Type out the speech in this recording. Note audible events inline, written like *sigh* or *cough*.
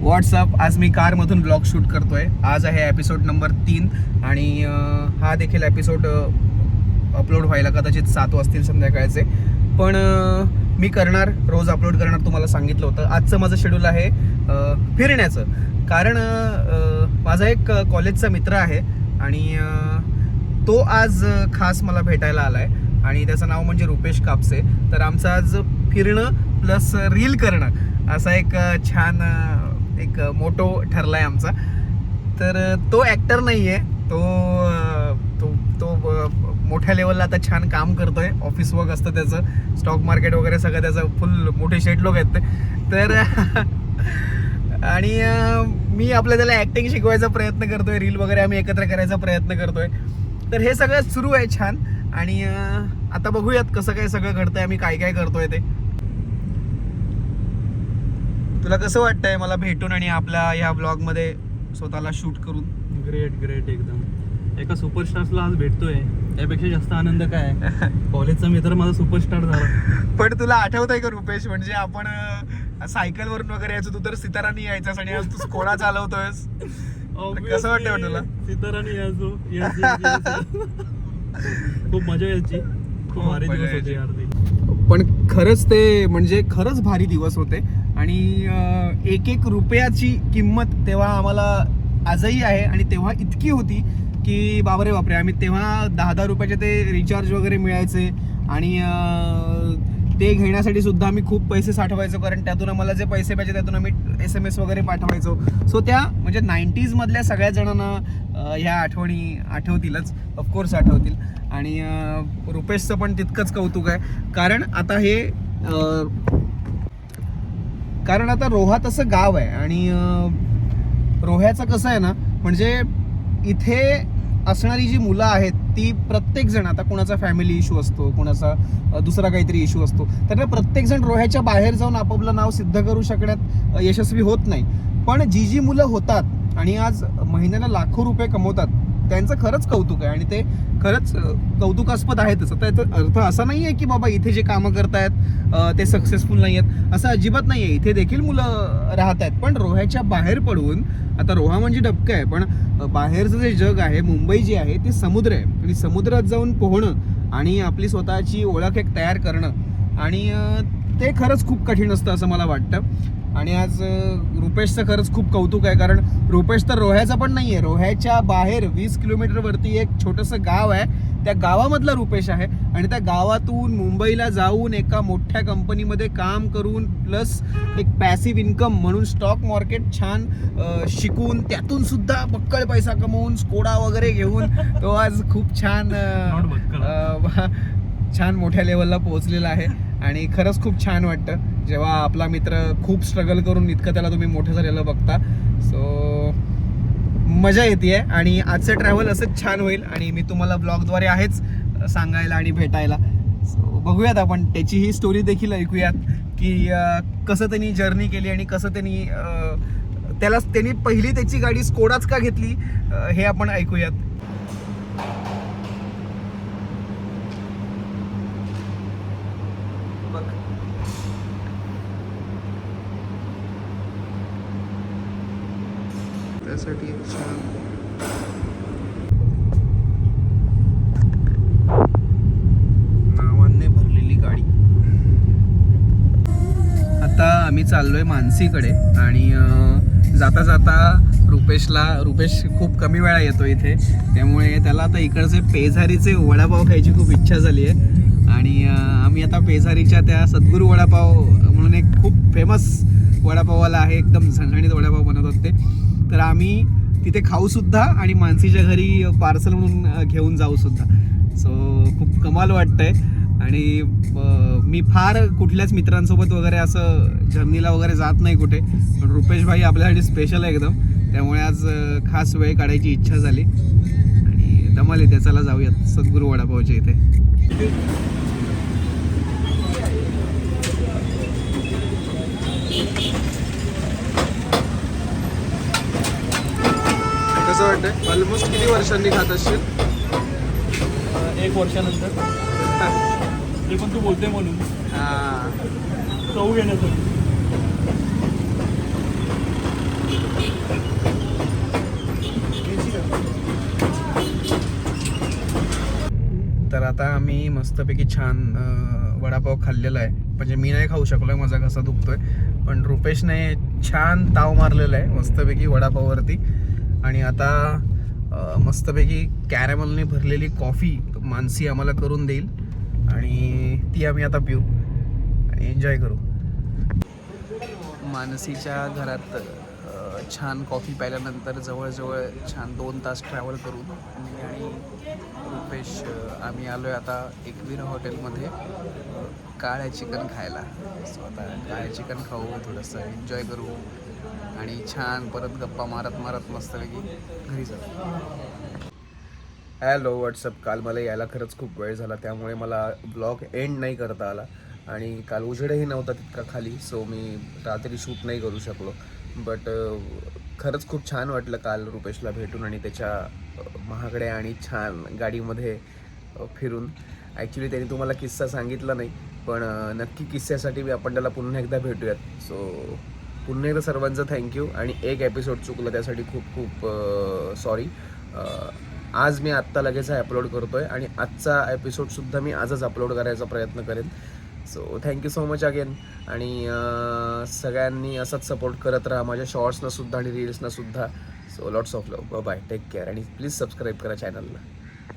WhatsApp आज मी कारमधून blog shoot करतोय. आज आहे एपिसोड नंबर तीन आणि हा देखील एपिसोड अपलोड व्हायला कदाचित सात वाजतील संध्याकाळचे. पण मी करणार रोज अपलोड करणार तुम्हाला सांगितलं होतं. आजचं माझं शेड्यूल आहे फिरण्याचं. कारण माझा एक कॉलेजचा मित्र आहे आणि तो आज खास मला भेटायला आलाय आणि त्याचं नाव म्हणजे रुपेश कापसे. तर आमचं आज फिरणं प्लस रील करणं असा एक छान एक मोटो ठरलाय आमचा. तर तो ॲक्टर नाही आहे तो तो तो मोठ्या लेवलला आता छान काम करतोय. ऑफिस वर्क असतं त्याचं. स्टॉक मार्केट वगैरे सगळं त्याचं. फुल मोठे शेट लोक आहेत ते. तर *laughs* आणि मी आपल्या त्याला ॲक्टिंग शिकवायचा प्रयत्न करतोय. रील वगैरे आम्ही एकत्र करायचा प्रयत्न करतोय. तर हे सगळं सुरू आहे छान. आणि आता बघूयात कसं काय सगळं घडतंय. आम्ही काय काय करतोय ते. तुला कसं वाटतंय मला भेटून आणि आपल्या ह्या ब्लॉगमध्ये स्वतःला शूट करून ग्रेट ग्रेट एकदम एका सुपरस्टारला आज भेटतोय यापेक्षा जास्त आनंद काय? *laughs* कॉलेजचा मित्र माझा सुपरस्टार झाला पण तुला आठवत आहे का रुपेश म्हणजे आपण सायकल वरून वगैरे यायचो तू तर सितारानी यायचास आणि आज तू स्कोडा चालवतोयस कसं वाटतंय बा तुला? सीताराणी यायचो. खूप मजा यायची खूप भारी मजा दिवस यायची. होते यार ते खरंच ते म्हणजे खरंच भारी दिवस होते. आणि एक एक रुपयाची किंमत तेव्हा आम्हाला आजही आहे आणि तेव्हा इतकी होती की बाबरे बापरे आम्ही तेव्हा दहा दहा रुपयाचे ते रिचार्ज वगैरे मिळायचे. आणि ते घेण्यासाठी सुद्धा आम्ही खूप पैसे साठवायचो कारण त्यातून आम्हाला जे पैसे पाहिजे त्यातून आम्ही एस एम एस वगैरे पाठवायचो. सो त्या म्हणजे नाईन्टीज मधल्या सगळ्या जणांना ह्या आठवणी आठवतीलच. ऑफकोर्स आठवतील. आणि रुपेशचं पण तितकंच कौतुक आहे. कारण आता हे कारण आता रोहा तसं गाव आहे. आणि रोह्याचं कसं आहे ना म्हणजे इथे असणारी जी मुलं आहेत ती प्रत्येकजण आता कोणाचा फॅमिली इश्यू असतो कोणाचा दुसरा काहीतरी इश्यू असतो तर प्रत्येकजण रोह्याच्या बाहेर जाऊन आपापलं नाव सिद्ध करू शकण्यात यशस्वी होत नाही. पण जी जी मुलं होतात आणि आज महिन्याला लाखो रुपये कमवतात त्यांचं खरंच कौतुक आहे आणि ते खरंच कौतुकास्पद आहे तसं. त्याचा अर्थ असा नाही आहे की बाबा इथे जे कामं करतायत ते सक्सेसफुल नाही आहेत. असं अजिबात नाही आहे. इथे देखील मुलं राहत आहेत पण रोह्याच्या बाहेर पडून आता रोहा म्हणजे डबकं आहे पण बाहेरचं जे जग आहे मुंबई जी आहे ते समुद्र आहे. आणि समुद्रात जाऊन पोहणं आणि आपली स्वतःची ओळख एक तयार करणं आणि ते खरंच खूप कठीण असतं असं मला वाटतं. आणि आज रुपेशचं खरंच खूप कौतुक आहे कारण रुपेश तर रोह्याचा पण नाही आहे रोह्याच्या बाहेर वीस किलोमीटरवरती एक छोटंसं गाव आहे. त्या गावामधला रुपेश आहे आणि त्या गावातून मुंबईला जाऊन एका मोठ्या कंपनीमध्ये काम करून प्लस एक पॅसिव्ह इन्कम म्हणून स्टॉक मार्केट छान शिकून त्यातून सुद्धा बक्कळ पैसा कमवून स्कोडा वगैरे घेऊन तो आज खूप छान छान मोठ्या लेवलला पोहोचलेला आहे. आणि खरंच खूप छान वाटतं. जेव्हा आपला मित्र खूप स्ट्रगल करून इतकं त्याला तुम्ही मोठं झालेलं बघता. सो मजा येते आणि आजचं ट्रॅव्हल असंच छान होईल आणि मी तुम्हाला ब्लॉगद्वारे आहेच सांगायला आणि भेटायला. सो बघूयात आपण. त्याची ही स्टोरी देखील ऐकूयात की कसं त्यांनी जर्नी केली आणि कसं त्यांनी त्याला त्यांनी पहिली त्याची गाडी स्कोडाच का घेतली? हे आपण ऐकूयात. त्यासाठी छान. भरलेली गाडी. आता आम्ही चाललोय मानसीकडे आणि जाता जाता रुपेशला रुपेश खूप कमी वेळा येतो इथे. त्यामुळे त्याला आता इकडचे पेझारीचे वडापाव खायची खूप इच्छा झाली आहे. आणि आम्ही आता पेझारीच्या त्या सद्गुरू वडापाव म्हणून एक खूप फेमस वडापाववाला आहे. एकदम झणझणीत वडापाव बनवतात ते. तर आम्ही तिथे खाऊ सुद्धा आणि मानसीच्या घरी पार्सल म्हणून घेऊन जाऊ सुद्धा. सो खूप कमाल वाटतंय. आणि मी फार कुठल्याच मित्रांसोबत वगैरे असं जर्नीला वगैरे जात नाही कुठे. पण रुपेश भाई आपल्यासाठी स्पेशल आहे एकदम. त्यामुळे आज खास वेळ काढायची इच्छा झाली. आणि धमाल येते. चला जाऊयात. सद्गुरू वडापावच्या इथे. कसं वाटतंय. ऑलमोस्ट किती वर्षांनी खात असशील? एक वर्षानंतर. *laughs* ते पण तू बोलते म्हणून. चव घेण्यासाठी तर आता आम्ही मस्तपैकी छान वडापाव खाल्लेला आहे. म्हणजे मी नाही खाऊ शकलो आहे माझा घसा दुखतोय. पण रुपेशने छान ताव मारलेला आहे मस्तपैकी वडापाववरती. आणि आता मस्तपैकी कॅरेमलने भरलेली कॉफी मानसी आम्हाला करून देईल. आणि ती आम्ही आता पिऊ आणि एन्जॉय करू. मानसीच्या घरात छान कॉफी प्यायल्यानंतर जवळजवळ छान दोन तास ट्रॅव्हल करून मी आणि रुपेश आम्ही आलो आहे आता एकवीर हॉटेलमध्ये काळ्या चिकन खायला. सो आता काळ्या चिकन खाऊ थोडंसं एन्जॉय करू. आणि छान परत गप्पा मारत मारत मस्तपैकी घरी जातो हॅलो व्हॉट्सअप काल मला यायला खरंच खूप वेळ झाला त्यामुळे मला ब्लॉग एंड नाही करता आला. आणि काल उजेडही नव्हता तितका खाली सो मी रात्री शूट नाही करू शकलो. बट खरंच खूप छान वाटलं काल रुपेशला भेटून आणि त्याच्या महागड्या आणि छान गाडीमध्ये फिरून. ॲक्च्युली त्यांनी तुम्हाला किस्सा सांगितला नाही पण नक्की किस्स्यासाठी मी आपण त्याला पुन्हा एकदा भेटूयात. सो पुन्हा एकदा सर्वांचं थँक्यू आणि एक एपिसोड चुकलं त्यासाठी खूप खूप सॉरी आज मी आत्ता लगेच हा अपलोड आहे आणि आजचा एपिसोडसुद्धा मी आजच अपलोड करायचा प्रयत्न करेन. So thank you so much again आणि सगळ्यांनी असंच सपोर्ट करत राहा. माझ्या शॉर्ट्सनासुद्धा आणि रील्सनासुद्धा so lots of love bye take care आणि प्लीज सबस्क्राईब करा चॅनलला